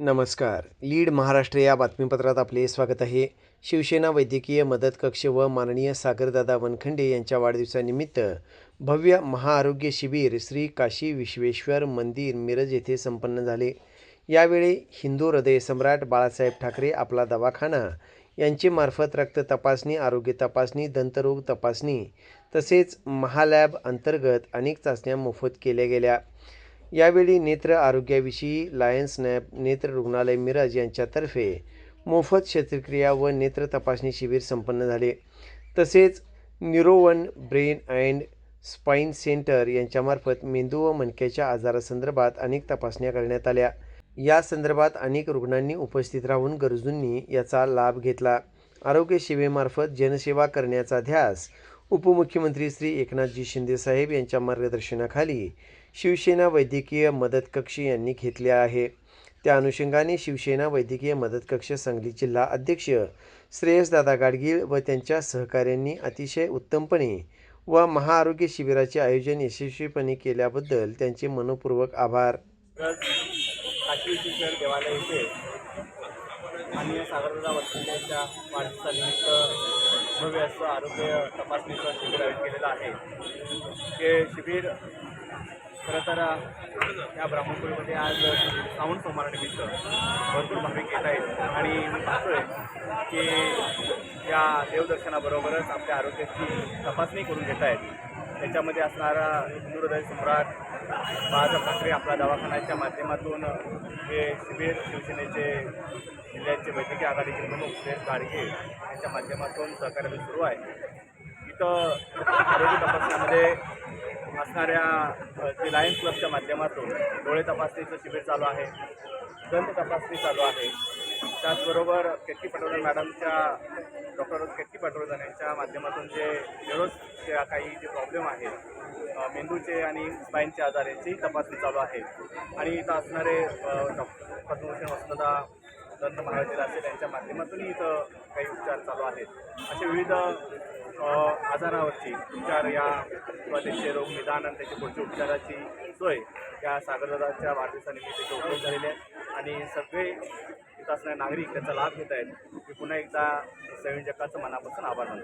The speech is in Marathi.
नमस्कार. लीड महाराष्ट्र या बातमीपत्रात आपले स्वागत आहे. शिवसेना वैद्यकीय मदत कक्ष व माननीय सागरदादा वनखंडे यांच्या वाढदिवसानिमित्त भव्य महाआरोग्य शिबिर श्री काशी विश्वेश्वर मंदिर मिरज येथे संपन्न झाले. यावेळी हिंदू हृदय सम्राट बाळासाहेब ठाकरे आपला दवाखाना यांचे मार्फत रक्त तपासणी आरोग्य तपासणी दंतरोग तपासणी तसेच महालॅब अंतर्गत अनेक चाचण्या मोफत केल्या गेल्या. यावेळी नेत्र आरोग्याविषयी लायन्स नॅप नेत्र रुग्णालय मिरज यांच्यातर्फे मोफत शस्त्रक्रिया व नेत्र तपासणी शिबिर संपन्न झाले. तसेच neuro one brain and spine centre यांच्यामार्फत मेंदू व मणक्याच्या आजारासंदर्भात अनेक तपासण्या करण्यात आल्या. या संदर्भात अनेक रुग्णांनी उपस्थित राहून गरजूंनी याचा लाभ घेतला. आरोग्य सेवेमार्फत जनसेवा करण्याचा ध्यास उपमुख्यमंत्री श्री एकनाथजी शिंदेसाहेब यांच्या मार्गदर्शनाखाली शिवसेना वैद्यकीय मदत कक्ष यांनी घेतले आहे. त्या अनुषंगाने शिवसेना वैद्यकीय मदत कक्ष सांगली जिल्हा अध्यक्ष श्रेयसदादा गाडगीळ व त्यांच्या सहकाऱ्यांनी अतिशय उत्तमपणे व महाआरोग्य शिबिराचे आयोजन यशस्वीपणे केल्याबद्दल त्यांचे मनपूर्वक आभार. देवालय येथे माननीय सागरदादा वाढदिवसानिमित्त भव्य असं आरोग्य तपासणीचं शिबिर आयोजित केलेलं आहे. हे शिबिर खरं तर या ब्राह्मणपुरीमध्ये आज श्रावण सोमवारानिमित्त भरपूर भाविक येत आहेत. आणि मी पाहतोय की या देवदर्शनाबरोबरच आपल्या आरोग्याची तपासणी करून घेत आहेत. त्याच्यामध्ये असणारा हिंदुहृदय सम्राट बाळासाहेब ठाकरे आपला दवाखान्याच्या माध्यमातून हे शिबिर शिवसेनेचे जिल्ह्याचे वैद्यकीय आघाडीचे प्रमुख सुरेश गाडगे यांच्या माध्यमातून सहकार्य सुरू आहे. इथं आरोग्य तपासण्यामध्ये असणाऱ्या जे लायन्स क्लबच्या माध्यमातून डोळे तपासणीचं शिबिर चालू आहे दंत तपासणी चालू आहे. त्याचबरोबर केटकी पटवर्धन मॅडमच्या डॉक्टर केटकी पटवर्धन यांच्या माध्यमातून जे दररोज काही जे प्रॉब्लेम आहेत मेंदूचे आणि स्पाईनचे आजार यांचीही तपासणी चालू आहे. आणि इथं असणारे डॉक्टर पद्मभूषण वसंतदा दंत महाविद्यालय असेल यांच्या माध्यमातूनही इथं काही उपचार चालू आहेत. असे विविध आजारावरची उपचार या किंवा रोग निदान आणि त्याची पुढची उपचाराची सोय या सागरदादाच्या वाढदिवसानिमित्त इथे उपलब्ध झालेली आहे. आणि सगळे इथं असणारे नागरिक त्याचा लाभ घेत आहेत. मी पुन्हा एकदा संयोजकाचं मनापासून आभार मानतो.